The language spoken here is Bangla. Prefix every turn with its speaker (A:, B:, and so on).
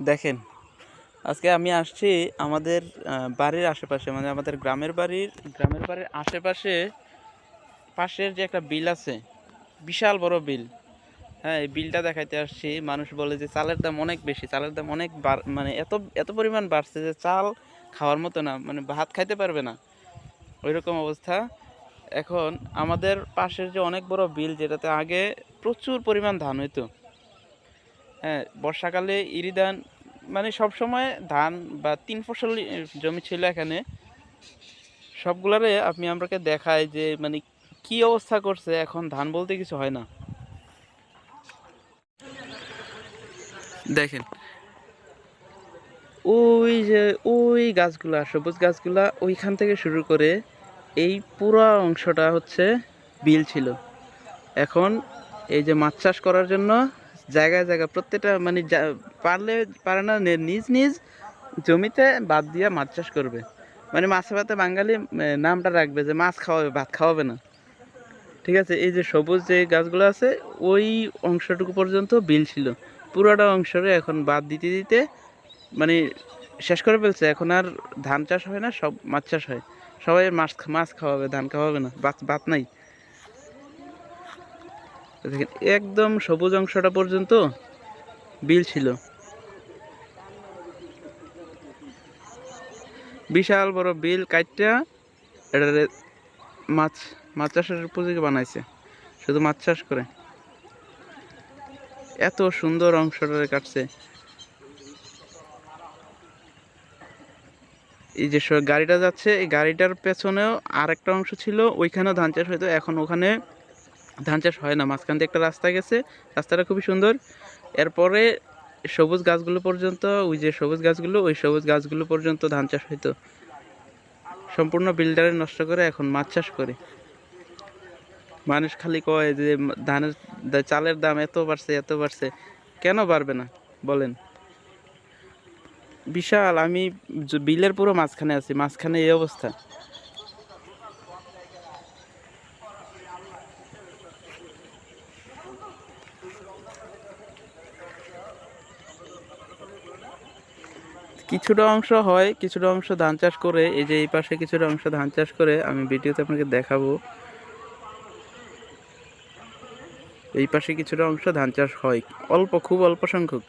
A: দেখেন, আজকে আমি আসছি আমাদের বাড়ির আশেপাশে মানে আমাদের গ্রামের বাড়ির গ্রামের বাড়ির আশেপাশে পাশের যে একটা বিল আছে, বিশাল বড় বিল। হ্যাঁ এই বিলটা দেখাইতে আসছি। মানুষ বলে যে চালের দাম অনেক বেশি, চালের দাম অনেক মানে এত এত পরিমাণ বাড়ছে যে চাল খাওয়ার মতো না মানে ভাত খাইতে পারবে না। ওই রকম অবস্থা। এখন আমাদের পাশের যে অনেক বড় বিল, যেটাতে আগে প্রচুর পরিমাণ ধান হইতো। বর্ষাকালে ইরি ধান মানে সব সময় ধান বা তিন ফসল জমি ছিল এখানে। সবগুলারে আপনি আমরাকে দেখাই যে মানে কি অবস্থা করছে, এখন ধান বলতে কিছু হয় না। দেখেন, ওই যে, ওই গাছগুলা, সবুজ গাছগুলা ওইখান থেকে শুরু করে এই পুরো অংশটা হচ্ছে বিল ছিল। এখন এই যে মাছ চাষ করার জন্য জায়গায় জায়গায় প্রত্যেকটা মানে পারলে পারে না নিজ নিজ জমিতে বাদ দিয়ে মাছ চাষ করবে। মানে মাছে ভাতে বাঙালি নামটা রাখবে যে মাছ খাওয়াবে, ভাত খাওয়াবে না। ঠিক আছে? এই যে সবুজ যে গাছগুলো আছে, ওই অংশটুকু পর্যন্ত বিল ছিল। পুরোটা অংশরে এখন বাদ দিতে দিতে মানে শেষ করে ফেলছে। এখন আর ধান চাষ হয় না, সব মাছ চাষ হয়। সবাই মাছ মাছ খাওয়াবে, ধান খাওয়াবে না। ভাত ভাত নাই। দেখেন, একদম সবুজ অংশটা পর্যন্ত বিল ছিল। বিশাল বড় বিল কাইটটা এটারে মাছ মাছ চাষের উপযোগী বানাইছে, শুধু মাছ চাষ করে। এত সুন্দর অংশটা কাটছে। এই যে গাড়িটা যাচ্ছে, এই গাড়িটার পেছনেও আরেকটা অংশ ছিল, ওইখানেও ধান চাষ হইতো, এখন ওখানে ধান চাষ হয় না, মাঝখান দিয়ে একটা রাস্তা গেছে, রাস্তাটা খুবই সুন্দর। এরপরে সবুজ গাছগুলো পর্যন্ত, ওই যে সবুজ গাছগুলো, ওই সবুজ গাছগুলো পর্যন্ত ধান চাষ হইতো। সম্পূর্ণ বিল্ডারে নষ্ট করে এখন মাছ চাষ করে। মানুষ খালি কয় যে ধানের চালের দাম এত বাড়ছে এত বাড়ছে, কেন বাড়বে না? বলেন। বিশাল, আমি বিলের পুরো মাঝখানে আছি, মাঝখানে এই অবস্থা। কিছুটা অংশ হয়, কিছুটা অংশ ধান চাষ করে, এই যে এই পাশে কিছুটা অংশ ধান চাষ করে, আমি ভিডিওতে আপনাকে দেখাবো। এই পাশে কিছুটা অংশ ধান চাষ হয়, অল্প, খুব অল্প সংখ্যক।